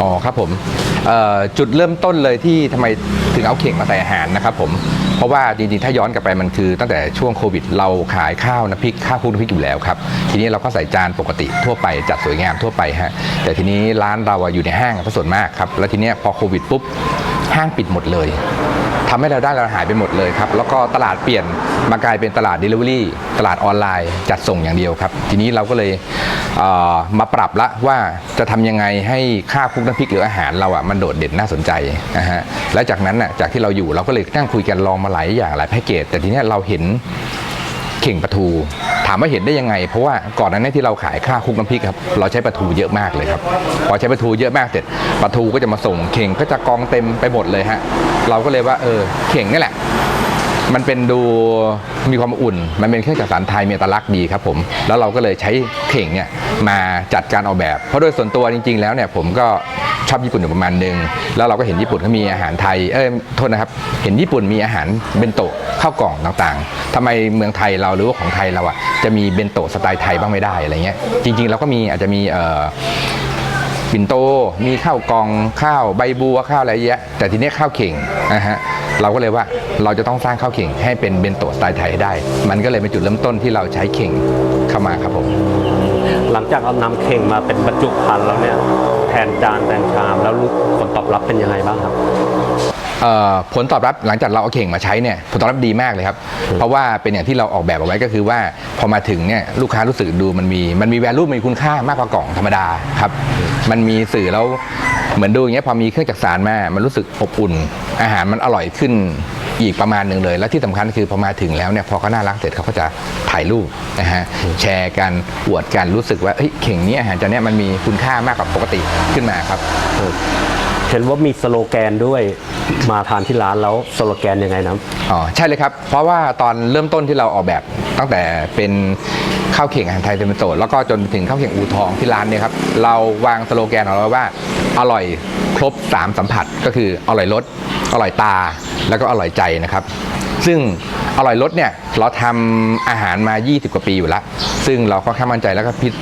อ๋อครับผมจุดเริ่มต้นเลยที่ทำไมถึงเอาเข่งมาใส่อาหารนะครับผมเพราะว่าจริงๆถ้าย้อนกลับไปมันคือตั้งแต่ช่วงโควิด เราขายข้าวน้ำพริกข้าวคลุกน้ำพริกอยู่แล้วครับทีนี้เราก็ใส่จานปกติทั่วไปจัดสวยงามทั่วไปฮะแต่ทีนี้ร้านเราอยู่ในห้างซะส่วนมากครับแล้วทีนี้พอโควิดปุ๊บห้างปิดหมดเลย ทำให้เราได้เราหายไปหมดเลยครับ แล้วก็ตลาดเปลี่ยนมากลายเป็นตลาด Delivery ตลาดออนไลน์จัดส่งอย่างเดียวครับ ทีนี้เราก็เลยเมาปรับละว่าจะทำยังไงให้ค่าคุกน้ำพริกหรืออาหารเราอะมันโดดเด่นน่าสนใจนะฮะและจากนั้นน่ะจากที่เราอยู่เราก็เลยนั่งคุยกันลองมาหลายอย่างหลายแพ็กเกจแต่ทีนี้เราเห็นเข่งปลาทู ถามว่าเห็นได้ยังไง เพราะว่าก่อนหนั้านี้ที่เราขายข้าวคุกน้ำพริกครับเราใช้ปลาทูเยอะมากเลยครับพอใช้ปลาทูเยอะมากเสร็จปลาทูก็จะมาส่งเข่งก็จะกองเต็มไปหมดเลยฮะเราก็เลยว่าเออเข่งนี่แหละ มันเป็นดูมีความอุ่น มันเป็นเครื่องจักสารไทยมีอัตลักษณ์ดีครับผมแล้วเราก็เลยใช้เข่งเนี่ยมาจัดการออกแบบ เพราะโดยส่วนตัวจริง ๆ แล้วเนี่ยผมก็ชอบญี่ปุ่นอยู่ประมาณหนึง แล้วเราก็เห็นญี่ปุ่นเขามีอาหารไทย เอ้ย โทษนะครับ เห็นญี่ปุ่นมีอาหารเบนโตะข้าวกล่องต่างๆทำไมเมืองไทยเราหรือว่าของไทยเราอะจะมีเบนโตะสไตล์ไทยบ้างไม่ได้อะไรเงี้ย จริงๆเราก็มีอาจจะมีเอ่อปิ่นโต มีข้าวกล่องข้าวใบบัวข้าวอะไรเยอะ แต่ทีเนี้ยข้าวเข่งนะฮะ เราก็เลยว่า เราจะต้องสร้างข้าวเข่งให้เป็นเบนโตะสไตล์ไทยให้ได้ มันก็เลยเป็นจุดเริ่มต้นที่เราใช้เข่งเข้ามาครับผมหลังจากเอานำเข่งมาเป็นบรรจุภัณฑ์แล้วเนี่ยแทนจานแทนชามแล้วรู้ผลตอบรับเป็นยังไงบ้างครับเอ่อผลตอบรับหลังจากเราเอาเข่งมาใช้เนี่ยผลตอบรับดีมากเลยครับ เพราะว่าเป็นอย่างที่เราออกแบบเอาไว้ก็คือว่าพอมาถึงเนี่ยลูกค้ารู้สึกดูมันมีมันมีแวลูมีคุณค่ามากกว่ากล่องธรรมดาครับ มันมีสื่อแล้วเหมือนดูอย่างเงี้ยพอมีเครื่องจักสารมา มันรู้สึกอบอุ่น อาหารมันอร่อยขึ้น อีกประมาณหนึ่งเลย และที่สำคัญคือพอมาถึงแล้วเนี่ยพอเขาน่ารักเสร็จเขาก็จะถ่ายรูปนะฮะแชร์กันอวดกันรู้สึกว่าเฮ้ยเข่งนี้อาหารจานเนี้ยมันมีคุณค่ามากกว่าปกติขึ้นมาครับเห็นว่ามีสโลแกนด้วยมาทานที่ร้านแล้วสโลแกนยังไงนะอ๋อใช่เลยครับ เพราะว่าตอนเริ่มต้นที่เราออกแบบตั้งแต่เป็นข้าวเข่งอาหารไทยเต็มโตแล้วก็จนถึงข้าวเข่งอูทองที่ร้านเนี่ยครับเราวางสโลแกนของเราไว้ว่า อร่อยครบ 3 สัมผัสก็คืออร่อยรสอร่อยตา แล้วก็อร่อยใจนะครับ ซึ่งอร่อยรสเนี่ยเราทำอาหารมา 20 กว่าปีอยู่แล้ว ซึ่งเราก็แค่มั่นใจแล้วก็พิจ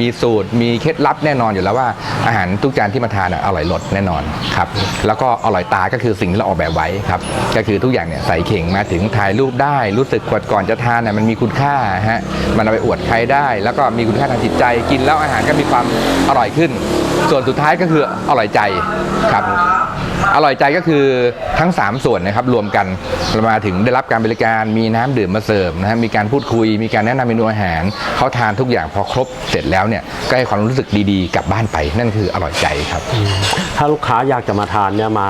มีสูตรมีเคล็ดลับแน่นอนอยู่แล้วว่าอาหารทุกจานที่มาทานอะอร่อยรสแน่นอนครับแล้วก็อร่อยตาก็คือสิ่งที่เราออกแบบไว้ครับก็คือทุกอย่างเนี่ยใส่เข่งมาถึงถ่ายรูปได้ รู้สึกก่อนก่อนจะทานน่ะมันมีคุณค่าฮะมันเอาไปอวดใครได้ แล้วก็มีคุณค่าทางจิตใจ กินแล้วอาหารก็มีความอร่อยขึ้น ส่วนสุดท้ายก็คืออร่อยใจครับ อร่อยใจก็คือทั้ง 3 ส่วนนะครับรวมกันมาถึงได้รับการบริการมีน้ำดื่มมาเสิร์ฟนะฮะมีการพูดคุย มีการแนะนำเมนูอาหารเขาทานทุกอย่างพอครบเสร็จแล้วเนี่ยก็ให้ความรู้สึกดีๆ กลับบ้านไปนั่นคืออร่อยใจครับ ถ้าลูกค้าอยากจะมาทานเนี่ยมา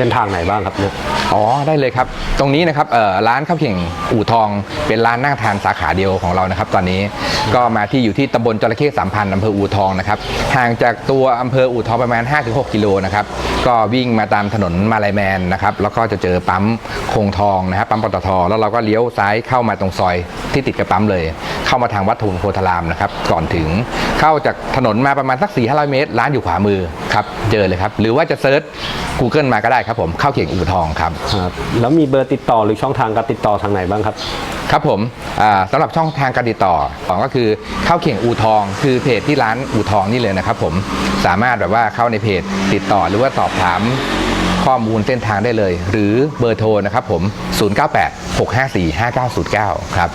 เส้นทางไหนบ้างครับเนี่ยอ๋อได้เลยครับ ตรงนี้นะครับเอ่อร้านข้าวเข่งอู่ทอง เป็นร้านนั่งทานสาขาเดียวของเรานะครับ ตอนนี้ก็มาที่อยู่ที่ตำบลจระเข้สามพันอำเภออู่ทองนะครับห่างจากตัวอำเภออู่ทองประมาณ 5-6 กิโลนะครับก็วิ่งมาตามถนนมาลายแมนนะครับแล้วก็จะเจอปั๊มคงทองนะครับปั๊มปตทแล้วเราก็เลี้ยวซ้ายเข้ามาตรงซอยที่ติดกับปั๊มเลย เข้ามาทางวัดทุนโพธารามนะครับก่อนถึงเข้าจากถนนมาประมาณสัก4 5 0 0 เมตร ร้านอยู่ขวามือครับเจอเลยครับ หรือว่าจะเซิร์ช Google มาก็ได้ครับผมข้าวเข่งอู่ทองครับครับ แล้วมีเบอร์ติดต่อหรือช่องทางการติดต่อทางไหนบ้างครับ ครับผมอ่าสำหรับช่องทางการติดต่อของก็คือข้าวเข่งอูทอง คือเพจที่ร้านอูทองนี่เลยนะครับผมสามารถแบบว่าเข้าในเพจติดต่อหรือว่าสอบถามข้อมูลเส้นทางได้เลย หรือเบอร์โทรนะครับผม 098 654 5909 ครับ